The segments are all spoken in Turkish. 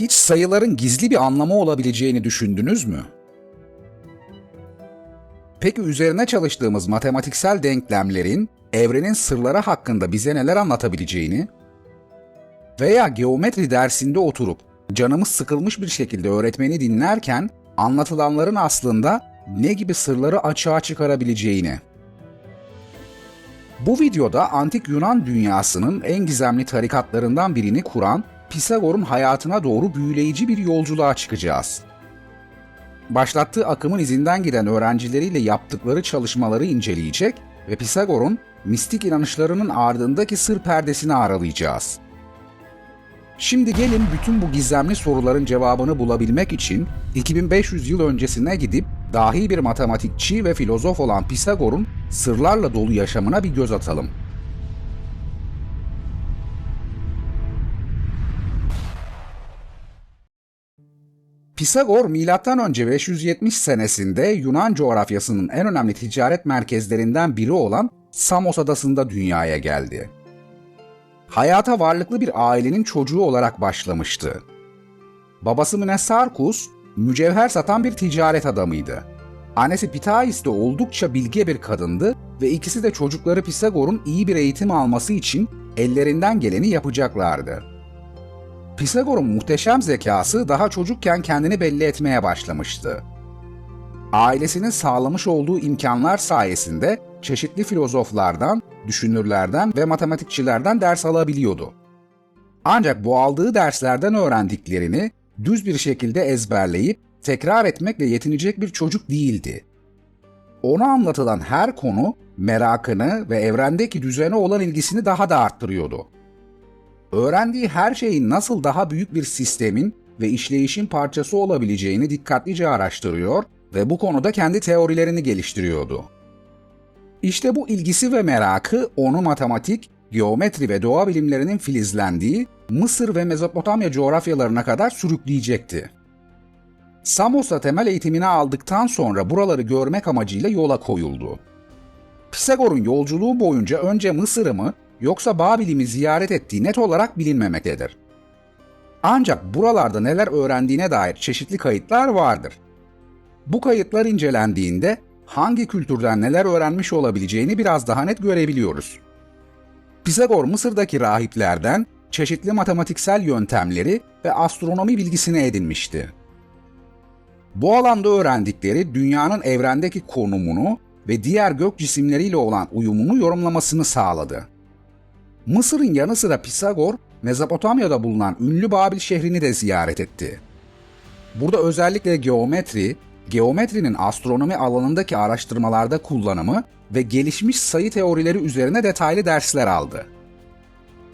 Hiç sayıların gizli bir anlamı olabileceğini düşündünüz mü? Peki üzerine çalıştığımız matematiksel denklemlerin evrenin sırları hakkında bize neler anlatabileceğini veya geometri dersinde oturup canımız sıkılmış bir şekilde öğretmeni dinlerken anlatılanların aslında ne gibi sırları açığa çıkarabileceğini. Bu videoda antik Yunan dünyasının en gizemli tarikatlarından birini kuran Pisagor'un hayatına doğru büyüleyici bir yolculuğa çıkacağız. Başlattığı akımın izinden giden öğrencileriyle yaptıkları çalışmaları inceleyecek ve Pisagor'un mistik inanışlarının ardındaki sır perdesini aralayacağız. Şimdi gelin bütün bu gizemli soruların cevabını bulabilmek için 2500 yıl öncesine gidip dahi bir matematikçi ve filozof olan Pisagor'un sırlarla dolu yaşamına bir göz atalım. Pisagor M.Ö. 570 senesinde Yunan coğrafyasının en önemli ticaret merkezlerinden biri olan Samos adasında dünyaya geldi. Hayata varlıklı bir ailenin çocuğu olarak başlamıştı. Babası Mnesarkus, mücevher satan bir ticaret adamıydı. Annesi Pitais de oldukça bilge bir kadındı ve ikisi de çocukları Pisagor'un iyi bir eğitim alması için ellerinden geleni yapacaklardı. Pisagor'un muhteşem zekası daha çocukken kendini belli etmeye başlamıştı. Ailesinin sağlamış olduğu imkanlar sayesinde çeşitli filozoflardan, düşünürlerden ve matematikçilerden ders alabiliyordu. Ancak bu aldığı derslerden öğrendiklerini düz bir şekilde ezberleyip tekrar etmekle yetinecek bir çocuk değildi. Ona anlatılan her konu merakını ve evrendeki düzene olan ilgisini daha da arttırıyordu. Öğrendiği her şeyin nasıl daha büyük bir sistemin ve işleyişin parçası olabileceğini dikkatlice araştırıyor ve bu konuda kendi teorilerini geliştiriyordu. İşte bu ilgisi ve merakı onu matematik, geometri ve doğa bilimlerinin filizlendiği Mısır ve Mezopotamya coğrafyalarına kadar sürükleyecekti. Samos'ta temel eğitimini aldıktan sonra buraları görmek amacıyla yola koyuldu. Pisagor'un yolculuğu boyunca önce Mısır'ı mı yoksa Babil'i mi ziyaret ettiği net olarak bilinmemektedir. Ancak buralarda neler öğrendiğine dair çeşitli kayıtlar vardır. Bu kayıtlar incelendiğinde hangi kültürden neler öğrenmiş olabileceğini biraz daha net görebiliyoruz. Pisagor Mısır'daki rahiplerden çeşitli matematiksel yöntemleri ve astronomi bilgisini edinmişti. Bu alanda öğrendikleri dünyanın evrendeki konumunu ve diğer gök cisimleriyle olan uyumunu yorumlamasını sağladı. Mısır'ın yanı sıra Pisagor, Mezopotamya'da bulunan ünlü Babil şehrini de ziyaret etti. Burada özellikle geometri, geometrinin astronomi alanındaki araştırmalarda kullanımı ve gelişmiş sayı teorileri üzerine detaylı dersler aldı.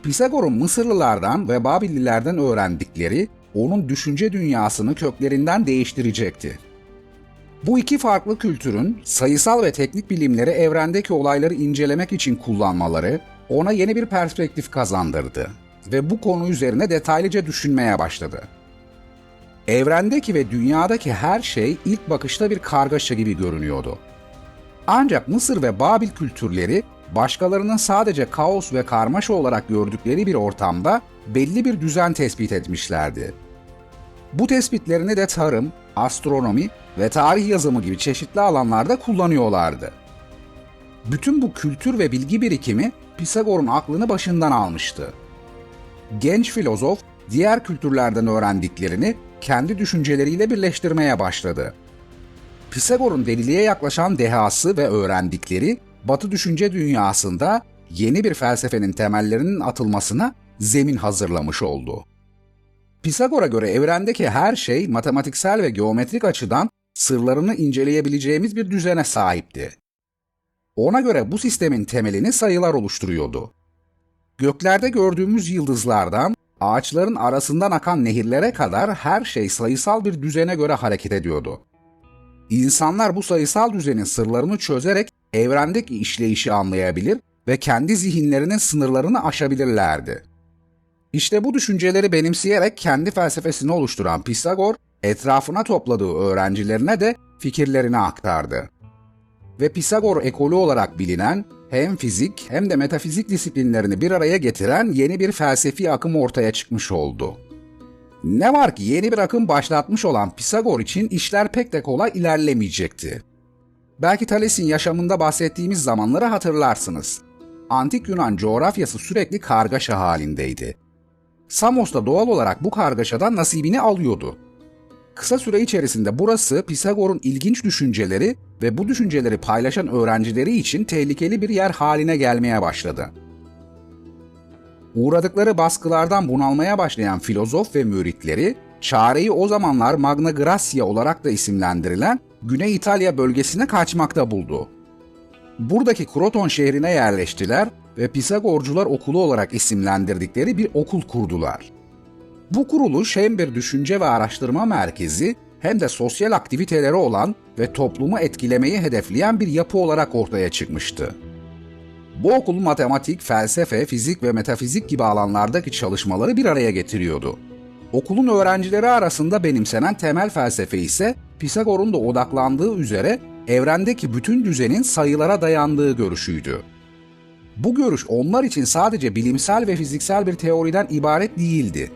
Pisagor'un Mısırlılardan ve Babillilerden öğrendikleri onun düşünce dünyasını köklerinden değiştirecekti. Bu iki farklı kültürün sayısal ve teknik bilimleri evrendeki olayları incelemek için kullanmaları ona yeni bir perspektif kazandırdı ve bu konu üzerine detaylıca düşünmeye başladı. Evrendeki ve dünyadaki her şey ilk bakışta bir kargaşa gibi görünüyordu. Ancak Mısır ve Babil kültürleri başkalarının sadece kaos ve karmaşa olarak gördükleri bir ortamda belli bir düzen tespit etmişlerdi. Bu tespitlerini de tarım, astronomi ve tarih yazımı gibi çeşitli alanlarda kullanıyorlardı. Bütün bu kültür ve bilgi birikimi Pisagor'un aklını başından almıştı. Genç filozof diğer kültürlerden öğrendiklerini kendi düşünceleriyle birleştirmeye başladı. Pisagor'un deliliğe yaklaşan dehası ve öğrendikleri Batı düşünce dünyasında yeni bir felsefenin temellerinin atılmasına zemin hazırlamış oldu. Pisagor'a göre evrendeki her şey matematiksel ve geometrik açıdan sırlarını inceleyebileceğimiz bir düzene sahipti. Ona göre bu sistemin temelini sayılar oluşturuyordu. Göklerde gördüğümüz yıldızlardan ağaçların arasından akan nehirlere kadar her şey sayısal bir düzene göre hareket ediyordu. İnsanlar bu sayısal düzenin sırlarını çözerek evrendeki işleyişi anlayabilir ve kendi zihinlerinin sınırlarını aşabilirlerdi. İşte bu düşünceleri benimseyerek kendi felsefesini oluşturan Pisagor, etrafına topladığı öğrencilerine de fikirlerini aktardı. Ve Pisagor ekolü olarak bilinen hem fizik hem de metafizik disiplinlerini bir araya getiren yeni bir felsefi akım ortaya çıkmış oldu. Ne var ki yeni bir akım başlatmış olan Pisagor için işler pek de kolay ilerlemeyecekti. Belki Thales'in yaşamında bahsettiğimiz zamanları hatırlarsınız. Antik Yunan coğrafyası sürekli kargaşa halindeydi. Samos da doğal olarak bu kargaşadan nasibini alıyordu. Kısa süre içerisinde burası Pisagor'un ilginç düşünceleri ve bu düşünceleri paylaşan öğrencileri için tehlikeli bir yer haline gelmeye başladı. Uğradıkları baskılardan bunalmaya başlayan filozof ve müritleri, çareyi o zamanlar Magna Graecia olarak da isimlendirilen Güney İtalya bölgesine kaçmakta buldu. Buradaki Kroton şehrine yerleştiler ve Pisagorcular Okulu olarak isimlendirdikleri bir okul kurdular. Bu kuruluş hem bir düşünce ve araştırma merkezi hem de sosyal aktiviteleri olan ve toplumu etkilemeyi hedefleyen bir yapı olarak ortaya çıkmıştı. Bu okul matematik, felsefe, fizik ve metafizik gibi alanlardaki çalışmaları bir araya getiriyordu. Okulun öğrencileri arasında benimsenen temel felsefe ise Pisagor'un da odaklandığı üzere evrendeki bütün düzenin sayılara dayandığı görüşüydü. Bu görüş onlar için sadece bilimsel ve fiziksel bir teoriden ibaret değildi.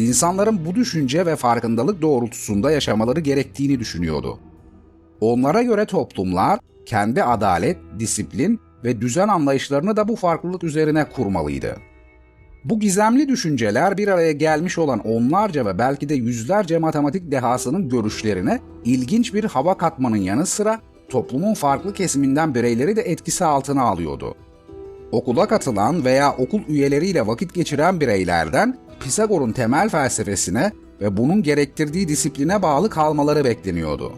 İnsanların bu düşünce ve farkındalık doğrultusunda yaşamaları gerektiğini düşünüyordu. Onlara göre toplumlar kendi adalet, disiplin ve düzen anlayışlarını da bu farklılık üzerine kurmalıydı. Bu gizemli düşünceler bir araya gelmiş olan onlarca ve belki de yüzlerce matematik dehasının görüşlerine ilginç bir hava katmanın yanı sıra toplumun farklı kesiminden bireyleri de etkisi altına alıyordu. Okula katılan veya okul üyeleriyle vakit geçiren bireylerden Pisagor'un temel felsefesine ve bunun gerektirdiği disipline bağlı kalmaları bekleniyordu.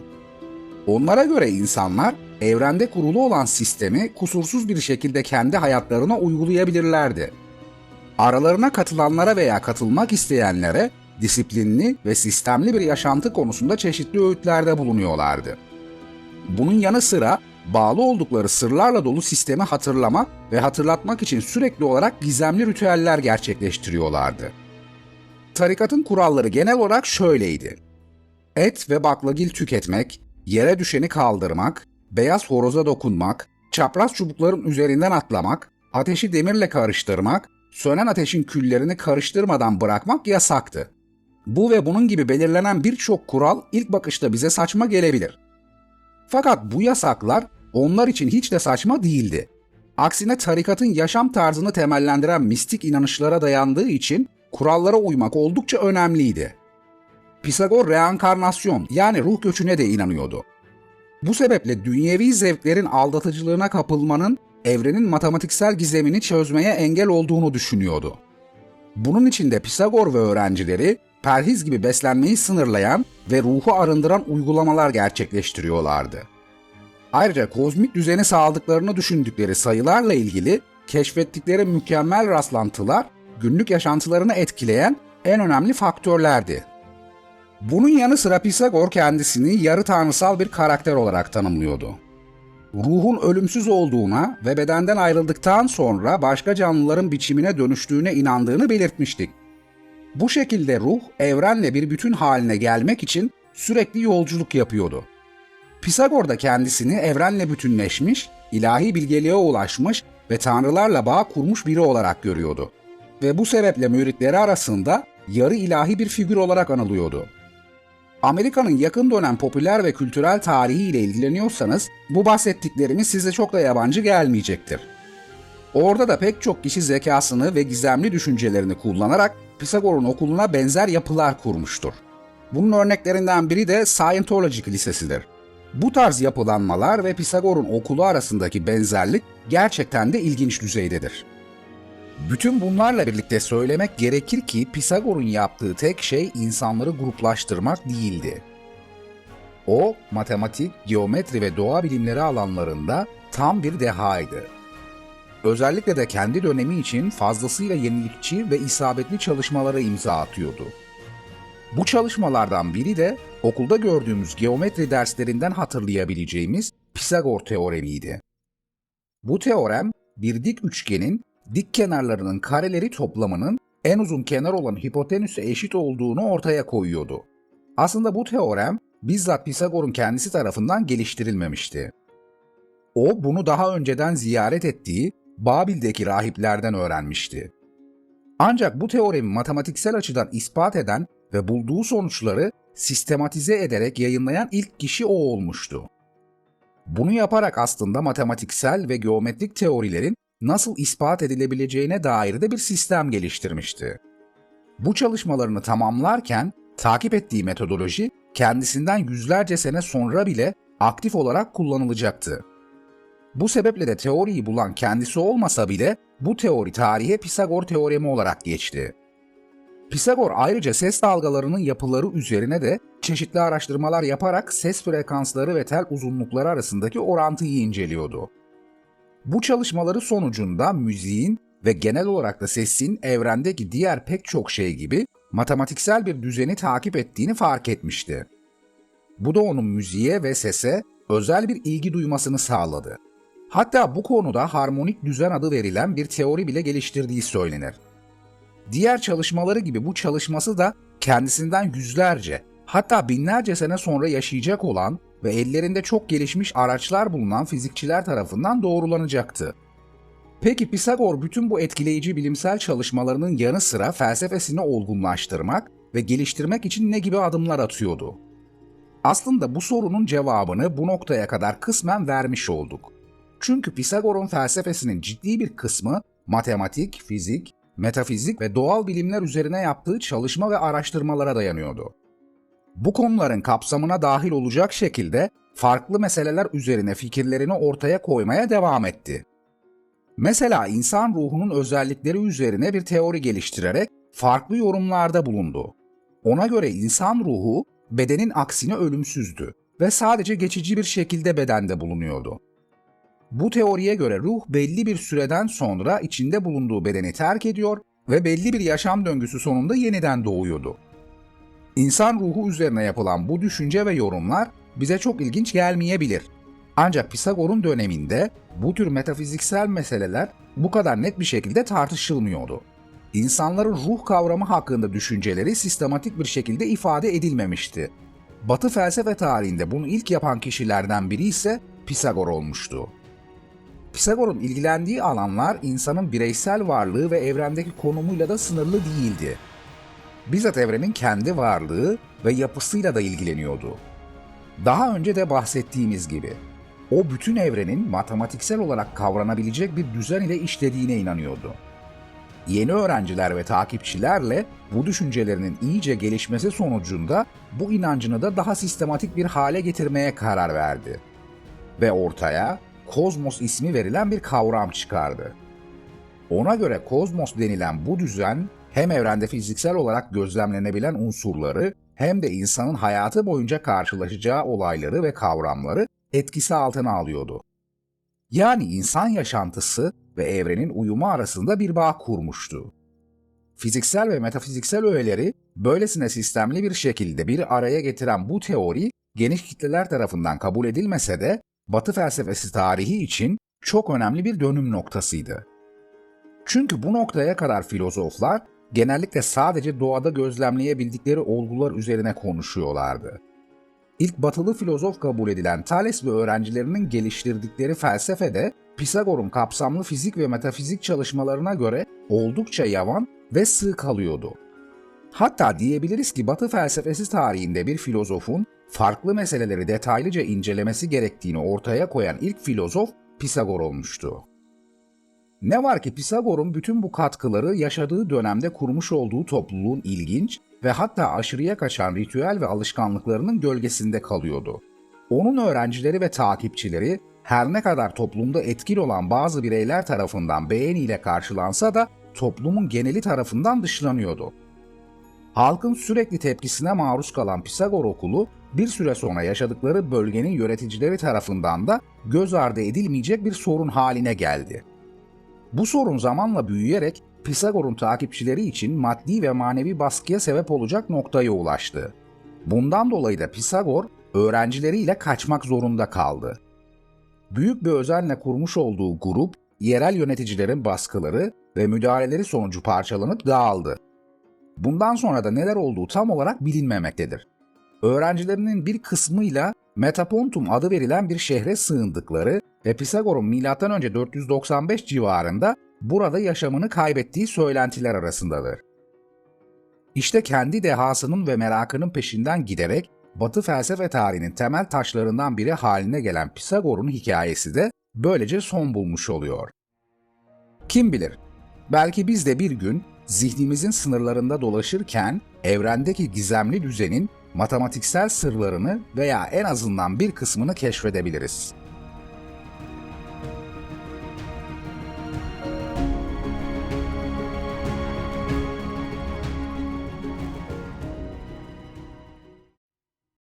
Onlara göre insanlar evrende kurulu olan sistemi kusursuz bir şekilde kendi hayatlarına uygulayabilirlerdi. Aralarına katılanlara veya katılmak isteyenlere disiplinli ve sistemli bir yaşantı konusunda çeşitli öğütlerde bulunuyorlardı. Bunun yanı sıra bağlı oldukları sırlarla dolu sistemi hatırlamak ve hatırlatmak için sürekli olarak gizemli ritüeller gerçekleştiriyorlardı. Tarikatın kuralları genel olarak şöyleydi. Et ve baklagil tüketmek, yere düşeni kaldırmak, beyaz horoza dokunmak, çapraz çubukların üzerinden atlamak, ateşi demirle karıştırmak, sönen ateşin küllerini karıştırmadan bırakmak yasaktı. Bu ve bunun gibi belirlenen birçok kural ilk bakışta bize saçma gelebilir. Fakat bu yasaklar onlar için hiç de saçma değildi. Aksine tarikatın yaşam tarzını temellendiren mistik inanışlara dayandığı için kurallara uymak oldukça önemliydi. Pisagor reenkarnasyon yani ruh göçüne de inanıyordu. Bu sebeple dünyevi zevklerin aldatıcılığına kapılmanın evrenin matematiksel gizemini çözmeye engel olduğunu düşünüyordu. Bunun için de Pisagor ve öğrencileri perhiz gibi beslenmeyi sınırlayan ve ruhu arındıran uygulamalar gerçekleştiriyorlardı. Ayrıca kozmik düzeni sağladıklarını düşündükleri sayılarla ilgili keşfettikleri mükemmel rastlantılar günlük yaşantılarını etkileyen en önemli faktörlerdi. Bunun yanı sıra Pisagor kendisini yarı tanrısal bir karakter olarak tanımlıyordu. Ruhun ölümsüz olduğuna ve bedenden ayrıldıktan sonra başka canlıların biçimine dönüştüğüne inandığını belirtmiştik. Bu şekilde ruh evrenle bir bütün haline gelmek için sürekli yolculuk yapıyordu. Pisagor da kendisini evrenle bütünleşmiş, ilahi bilgeliğe ulaşmış ve tanrılarla bağ kurmuş biri olarak görüyordu. Ve bu sebeple müritleri arasında yarı ilahi bir figür olarak anılıyordu. Amerika'nın yakın dönem popüler ve kültürel tarihi ile ilgileniyorsanız bu bahsettiklerimiz size çok da yabancı gelmeyecektir. Orada da pek çok kişi zekasını ve gizemli düşüncelerini kullanarak Pisagor'un okuluna benzer yapılar kurmuştur. Bunun örneklerinden biri de Scientology Kilisesi'dir. Bu tarz yapılanmalar ve Pisagor'un okulu arasındaki benzerlik gerçekten de ilginç düzeydedir. Bütün bunlarla birlikte söylemek gerekir ki Pisagor'un yaptığı tek şey insanları gruplaştırmak değildi. O, matematik, geometri ve doğa bilimleri alanlarında tam bir dehaydı. Özellikle de kendi dönemi için fazlasıyla yenilikçi ve isabetli çalışmalara imza atıyordu. Bu çalışmalardan biri de okulda gördüğümüz geometri derslerinden hatırlayabileceğimiz Pisagor teoremiydi. Bu teorem bir dik üçgenin dik kenarlarının kareleri toplamının en uzun kenar olan hipotenüse eşit olduğunu ortaya koyuyordu. Aslında bu teorem bizzat Pisagor'un kendisi tarafından geliştirilmemişti. O bunu daha önceden ziyaret ettiği Babil'deki rahiplerden öğrenmişti. Ancak bu teoremi matematiksel açıdan ispat eden ve bulduğu sonuçları sistematize ederek yayınlayan ilk kişi o olmuştu. Bunu yaparak aslında matematiksel ve geometrik teorilerin nasıl ispat edilebileceğine dair de bir sistem geliştirmişti. Bu çalışmalarını tamamlarken takip ettiği metodoloji kendisinden yüzlerce sene sonra bile aktif olarak kullanılacaktı. Bu sebeple de teoriyi bulan kendisi olmasa bile bu teori tarihe Pisagor teoremi olarak geçti. Pisagor ayrıca ses dalgalarının yapıları üzerine de çeşitli araştırmalar yaparak ses frekansları ve tel uzunlukları arasındaki orantıyı inceliyordu. Bu çalışmaları sonucunda müziğin ve genel olarak da sesin evrendeki diğer pek çok şey gibi matematiksel bir düzeni takip ettiğini fark etmişti. Bu da onun müziğe ve sese özel bir ilgi duymasını sağladı. Hatta bu konuda harmonik düzen adı verilen bir teori bile geliştirdiği söylenir. Diğer çalışmaları gibi bu çalışması da kendisinden yüzlerce, hatta binlerce sene sonra yaşayacak olan ve ellerinde çok gelişmiş araçlar bulunan fizikçiler tarafından doğrulanacaktı. Peki Pisagor bütün bu etkileyici bilimsel çalışmalarının yanı sıra felsefesini olgunlaştırmak ve geliştirmek için ne gibi adımlar atıyordu? Aslında bu sorunun cevabını bu noktaya kadar kısmen vermiş olduk. Çünkü Pisagor'un felsefesinin ciddi bir kısmı matematik, fizik, metafizik ve doğal bilimler üzerine yaptığı çalışma ve araştırmalara dayanıyordu. Bu konuların kapsamına dahil olacak şekilde farklı meseleler üzerine fikirlerini ortaya koymaya devam etti. Mesela insan ruhunun özellikleri üzerine bir teori geliştirerek farklı yorumlarda bulundu. Ona göre insan ruhu bedenin aksine ölümsüzdü ve sadece geçici bir şekilde bedende bulunuyordu. Bu teoriye göre ruh belli bir süreden sonra içinde bulunduğu bedeni terk ediyor ve belli bir yaşam döngüsü sonunda yeniden doğuyordu. İnsan ruhu üzerine yapılan bu düşünce ve yorumlar bize çok ilginç gelmeyebilir. Ancak Pisagor'un döneminde bu tür metafiziksel meseleler bu kadar net bir şekilde tartışılmıyordu. İnsanların ruh kavramı hakkında düşünceleri sistematik bir şekilde ifade edilmemişti. Batı felsefe tarihinde bunu ilk yapan kişilerden biri ise Pisagor olmuştu. Pisagor'un ilgilendiği alanlar insanın bireysel varlığı ve evrendeki konumuyla da sınırlı değildi. Bizzat evrenin kendi varlığı ve yapısıyla da ilgileniyordu. Daha önce de bahsettiğimiz gibi o bütün evrenin matematiksel olarak kavranabilecek bir düzen ile işlediğine inanıyordu. Yeni öğrenciler ve takipçilerle bu düşüncelerinin iyice gelişmesi sonucunda bu inancını da daha sistematik bir hale getirmeye karar verdi. Ve ortaya kozmos ismi verilen bir kavram çıkardı. Ona göre kozmos denilen bu düzen hem evrende fiziksel olarak gözlemlenebilen unsurları hem de insanın hayatı boyunca karşılaşacağı olayları ve kavramları etkisi altına alıyordu. Yani insan yaşantısı ve evrenin uyumu arasında bir bağ kurmuştu. Fiziksel ve metafiziksel öğeleri böylesine sistemli bir şekilde bir araya getiren bu teori geniş kitleler tarafından kabul edilmese de Batı felsefesi tarihi için çok önemli bir dönüm noktasıydı. Çünkü bu noktaya kadar filozoflar genellikle sadece doğada gözlemleyebildikleri olgular üzerine konuşuyorlardı. İlk batılı filozof kabul edilen Thales ve öğrencilerinin geliştirdikleri felsefede Pisagor'un kapsamlı fizik ve metafizik çalışmalarına göre oldukça yavan ve sığ kalıyordu. Hatta diyebiliriz ki Batı felsefesi tarihinde bir filozofun farklı meseleleri detaylıca incelemesi gerektiğini ortaya koyan ilk filozof Pisagor olmuştu. Ne var ki Pisagor'un bütün bu katkıları yaşadığı dönemde kurmuş olduğu topluluğun ilginç ve hatta aşırıya kaçan ritüel ve alışkanlıklarının gölgesinde kalıyordu. Onun öğrencileri ve takipçileri her ne kadar toplumda etkili olan bazı bireyler tarafından beğeniyle karşılansa da toplumun geneli tarafından dışlanıyordu. Halkın sürekli tepkisine maruz kalan Pisagor okulu bir süre sonra yaşadıkları bölgenin yöneticileri tarafından da göz ardı edilmeyecek bir sorun haline geldi. Bu sorun zamanla büyüyerek Pisagor'un takipçileri için maddi ve manevi baskıya sebep olacak noktaya ulaştı. Bundan dolayı da Pisagor öğrencileriyle kaçmak zorunda kaldı. Büyük bir özenle kurmuş olduğu grup, yerel yöneticilerin baskıları ve müdahaleleri sonucu parçalanıp dağıldı. Bundan sonra da neler olduğu tam olarak bilinmemektedir. Öğrencilerinin bir kısmıyla Metapontum adı verilen bir şehre sığındıkları ve Pisagor'un M.Ö. 495 civarında burada yaşamını kaybettiği söylentiler arasındadır. İşte kendi dehasının ve merakının peşinden giderek Batı felsefe tarihinin temel taşlarından biri haline gelen Pisagor'un hikayesi de böylece son bulmuş oluyor. Kim bilir, belki biz de bir gün zihnimizin sınırlarında dolaşırken evrendeki gizemli düzenin matematiksel sırlarını veya en azından bir kısmını keşfedebiliriz.